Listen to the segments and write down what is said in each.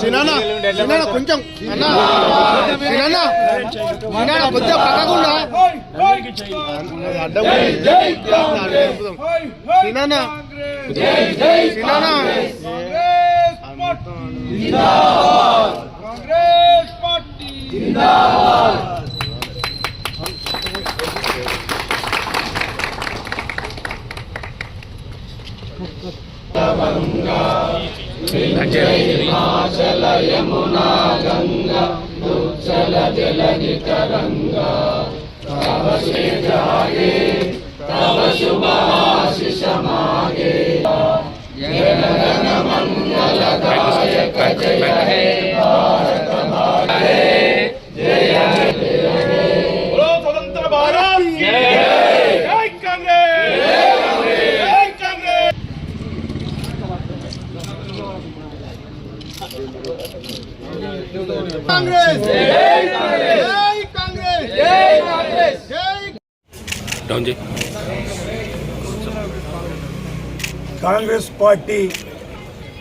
సినానా సినానా కొంచెం అన్న సినానా సినానా కొద్దిగా పక్కకుండా అడ్డం సినానా हिमाचल यमुना गंगा उच्चल जल तरंगा तब से जागे तब शुभ आशीष मागे जन गण मंगल गायक जय हे भारत भागे जय जय కాంగ్రెస్! జై కాంగ్రెస్! జై కాంగ్రెస్! జై కాంగ్రెస్! పార్టీ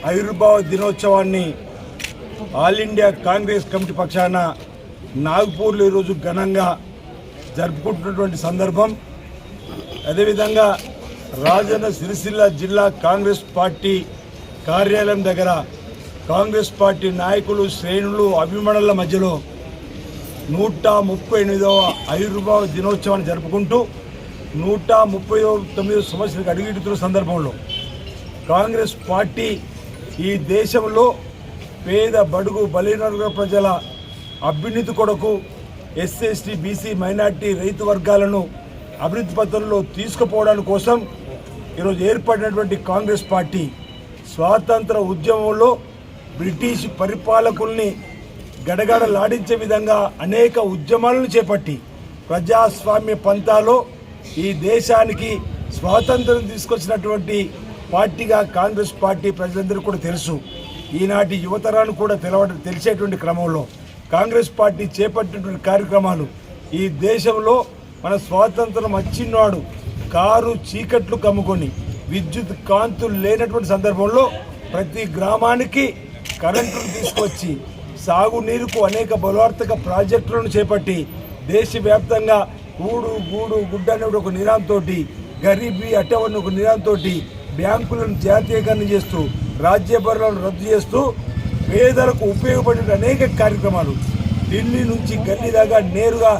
ఆవిర్భావ దినోత్సవాన్ని ఆల్ ఇండియా కాంగ్రెస్ కమిటీ పక్షాన నాగ్పూర్లో ఈరోజు ఘనంగా జరుపుకుంటున్నటువంటి సందర్భం. అదేవిధంగా రాజన్న సిరిసిల్ల జిల్లా కాంగ్రెస్ పార్టీ కార్యాలయం దగ్గర కాంగ్రెస్ పార్టీ నాయకులు శ్రేణులు అభిమానుల మధ్యలో నూట ముప్పై ఎనిమిదవ ఆయుర్భావ దినోత్సవాన్ని జరుపుకుంటూ నూట ముప్పై తొమ్మిదవ సంవత్సరానికి అడుగుతున్న సందర్భంలో కాంగ్రెస్ పార్టీ ఈ దేశంలో పేద బడుగు బలహీన ప్రజల అభ్యున్నతి కొరకు ఎస్సీ ఎస్టీ బీసీ మైనార్టీ రైతు వర్గాలను అభివృద్ధి పత్రంలో తీసుకుపోవడానికి కోసం ఈరోజు ఏర్పడినటువంటి కాంగ్రెస్ పార్టీ స్వాతంత్ర ఉద్యమంలో బ్రిటిష్ పరిపాలకుల్ని గడగడలాడించే విధంగా అనేక ఉద్యమాలను చేపట్టి ప్రజాస్వామ్య పంతాలో ఈ దేశానికి స్వాతంత్రం తీసుకొచ్చినటువంటి పార్టీగా కాంగ్రెస్ పార్టీ ప్రజలందరూ కూడా తెలుసు. ఈనాటి యువతరాలు కూడా తెలవ తెలిసేటువంటి క్రమంలో కాంగ్రెస్ పార్టీ చేపట్టినటువంటి కార్యక్రమాలు ఈ దేశంలో మన స్వాతంత్రం వచ్చినాడు. కారు చీకట్లు కమ్ముకొని విద్యుత్ కాంతులు లేనటువంటి సందర్భంలో ప్రతి గ్రామానికి కరెంటును తీసుకొచ్చి సాగునీరుకు అనేక బలవార్థక ప్రాజెక్టులను చేపట్టి దేశవ్యాప్తంగా కూడు గూడు గుడ్డ అనే ఒక నిరాంతో గరీబీ అట్టవన్న ఒక నిరాంతో బ్యాంకులను జాతీయకరణ చేస్తూ రాజ్యభరణను రద్దు చేస్తూ పేదలకు ఉపయోగపడే అనేక కార్యక్రమాలు. ఢిల్లీ నుంచి గల్లీ దాకా నేరుగా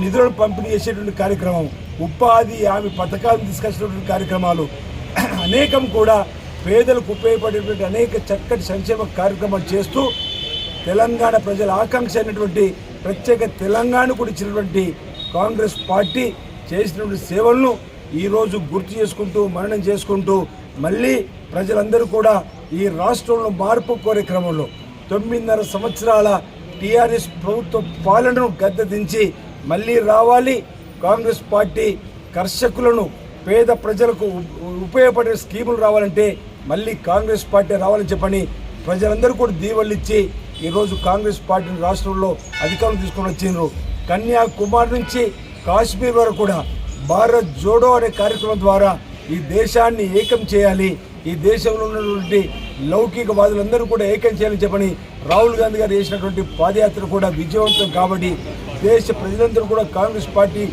నిధులను పంపిణీ చేసేటువంటి కార్యక్రమం ఉపాధి హామీ పథకాలను తీసుకొచ్చినటువంటి కార్యక్రమాలు. అనేకం కూడా పేదలకు ఉపయోగపడేటువంటి అనేక చక్కటి సంక్షేమ కార్యక్రమాలు చేస్తూ తెలంగాణ ప్రజల ఆకాంక్ష అయినటువంటి ప్రత్యేక తెలంగాణకు ఇచ్చినటువంటి కాంగ్రెస్ పార్టీ చేసినటువంటి సేవలను ఈరోజు గుర్తు చేసుకుంటూ మరణం చేసుకుంటూ మళ్ళీ ప్రజలందరూ కూడా ఈ రాష్ట్రంలో మార్పు కోరే క్రమంలో తొమ్మిదిన్నర సంవత్సరాల టీఆర్ఎస్ ప్రభుత్వ పాలనను గద్దెదించి మళ్ళీ రావాలి. కాంగ్రెస్ పార్టీ కర్షకులను పేద ప్రజలకు ఉపయోగపడే స్కీములు రావాలంటే మళ్ళీ కాంగ్రెస్ పార్టీ రావాలని చెప్పని ప్రజలందరూ కూడా దీవెళ్ళిచ్చి ఈరోజు కాంగ్రెస్ పార్టీని రాష్ట్రంలో అధికారం తీసుకొని వచ్చిండ్రు. కన్యాకుమారి నుంచి కాశ్మీర్ వరకు కూడా భారత్ జోడో అనే కార్యక్రమం ద్వారా ఈ దేశాన్ని ఏకం చేయాలి. ఈ దేశంలో ఉన్నటువంటి లౌకికవాదులందరూ కూడా ఏకం చేయాలని చెప్పని రాహుల్ గాంధీ గారు చేసినటువంటి పాదయాత్ర కూడా విజయవంతం కాబట్టి దేశ ప్రజలందరూ కూడా కాంగ్రెస్ పార్టీ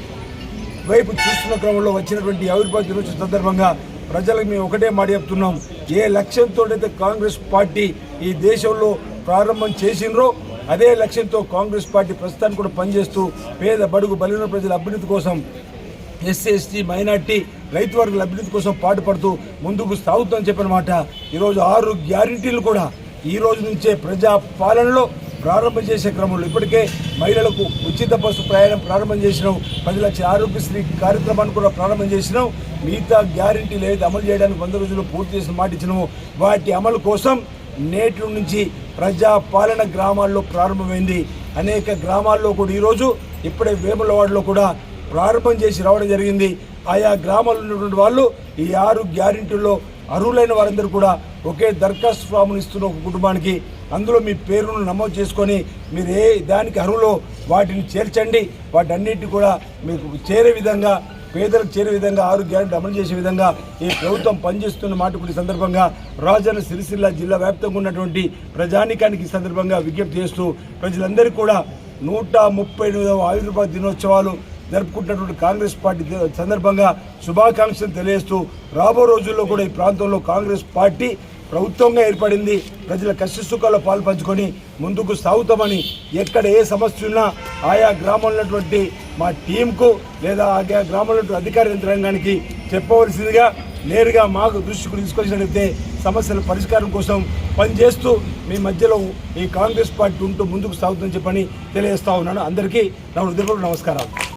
వైపు చూస్తున్న క్రమంలో వచ్చినటువంటి ఆవిర్భావ దినోత్సవం సందర్భంగా ప్రజలకు మేము ఒకటే మాట చెప్తున్నాం. ఏ లక్ష్యంతో అయితే కాంగ్రెస్ పార్టీ ఈ దేశంలో ప్రారంభం చేసిండ్రో అదే లక్ష్యంతో కాంగ్రెస్ పార్టీ ప్రస్తుతానికి కూడా పనిచేస్తూ పేద బడుగు బలిన ప్రజల అభ్యున్నతి కోసం ఎస్సీ ఎస్టీ మైనార్టీ రైతు వర్గాల అభివృద్ధి కోసం పాటుపడుతూ ముందుకు సాగుతుందని చెప్పిన మాట. ఈరోజు ఆరు గ్యారంటీలు కూడా ఈ రోజు నుంచే ప్రజా పాలనలో ప్రారంభం చేసే క్రమంలో ఇప్పటికే మహిళలకు ఉచిత బస్సు ప్రయాణం ప్రారంభం చేసినాం. పది లక్షల ఆరోగ్యశ్రీ కార్యక్రమాన్ని కూడా ప్రారంభం చేసినాం. మిగతా గ్యారంటీలు ఏదైతే అమలు చేయడానికి వంద రోజులు పూర్తి చేసిన మాట ఇచ్చినామో. వాటి అమలు కోసం నేటి నుంచి ప్రజాపాలన గ్రామాల్లో ప్రారంభమైంది. అనేక గ్రామాల్లో కూడా ఈరోజు ఇప్పుడే వేములవాడలో కూడా ప్రారంభం చేసి రావడం జరిగింది. ఆయా గ్రామాల్లో ఉన్నటువంటి వాళ్ళు ఈ ఆరు గ్యారెంటీల్లో అర్హులైన వారందరూ కూడా ఒకే దరఖాస్తు ఫామ్ను ఇస్తున్న ఒక కుటుంబానికి అందులో మీ పేరును నమోదు చేసుకొని మీరు ఏ దానికి అర్హులో వాటిని చేర్చండి. వాటన్నిటిని కూడా మీకు చేరే విధంగా పేదలకు చేరే విధంగా ఆరు గ్యారెంటీ అమలు చేసే విధంగా ఈ ప్రభుత్వం పనిచేస్తున్న మాట కూడా సందర్భంగా రాజన్న సిరిసిల్ల జిల్లా వ్యాప్తంగా ఉన్నటువంటి ప్రజానికానికి ఈ సందర్భంగా విజ్ఞప్తి చేస్తూ ప్రజలందరికీ కూడా నూట ముప్పై ఎనిమిదవ ఆవిర్భావ దినోత్సవాలు జరుపుకుంటున్నటువంటి కాంగ్రెస్ పార్టీ సందర్భంగా శుభాకాంక్షలు తెలియజేస్తూ రాబో రోజుల్లో కూడా ఈ ప్రాంతంలో కాంగ్రెస్ పార్టీ ప్రభుత్వంగా ఏర్పడింది. ప్రజల కష్ట పాలు పంచుకొని ముందుకు సాగుతామని ఎక్కడ ఏ సమస్య ఉన్నా ఆయా గ్రామంలో ఉన్నటువంటి మా టీంకు లేదా ఆయా గ్రామంలో ఉన్నటువంటి అధికార యంత్రాంగానికి చెప్పవలసిందిగా నేరుగా మాకు దృష్టికి తీసుకొచ్చినట్లయితే సమస్యల పరిష్కారం కోసం పనిచేస్తూ మీ మధ్యలో ఈ కాంగ్రెస్ పార్టీ ఉంటూ ముందుకు సాగుతుందని చెప్పని తెలియజేస్తా ఉన్నాను. అందరికీ నా హృదయపూర్వక నమస్కారాలు.